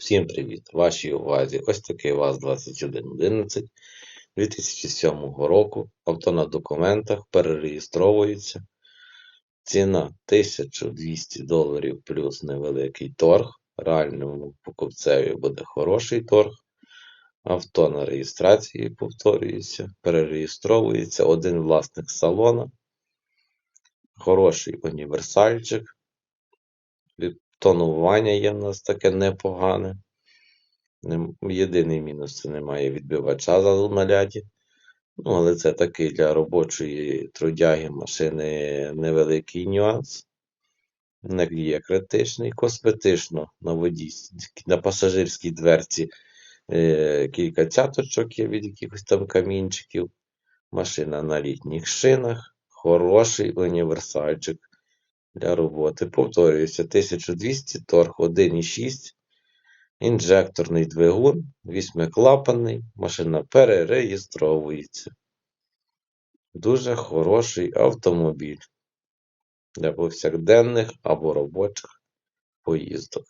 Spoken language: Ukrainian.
Всім привіт! Вашій увазі ось такий ВАЗ-2111 2007 року. Авто на документах перереєстровується. Ціна 1200 доларів плюс невеликий торг. Реальному покупцеві буде хороший торг. Авто на реєстрації повторюється, перереєстровується один власник салона. Хороший універсальчик. Тонування є в нас таке непогане. Єдиний мінус це немає відбивача за наляді. Ну, але це такий для робочої трудяги машини невеликий нюанс. Не є критичний. Косметично на воді, на пасажирській дверці е, кілька цяточок є від якихось там камінчиків. Машина на літніх шинах. Хороший універсальчик для роботи. Повторюється, 1200 торг 1,6. Інжекторний двигун, вісьмиклапанний, машина перереєстровується. Дуже хороший автомобіль для повсякденних або робочих поїздок.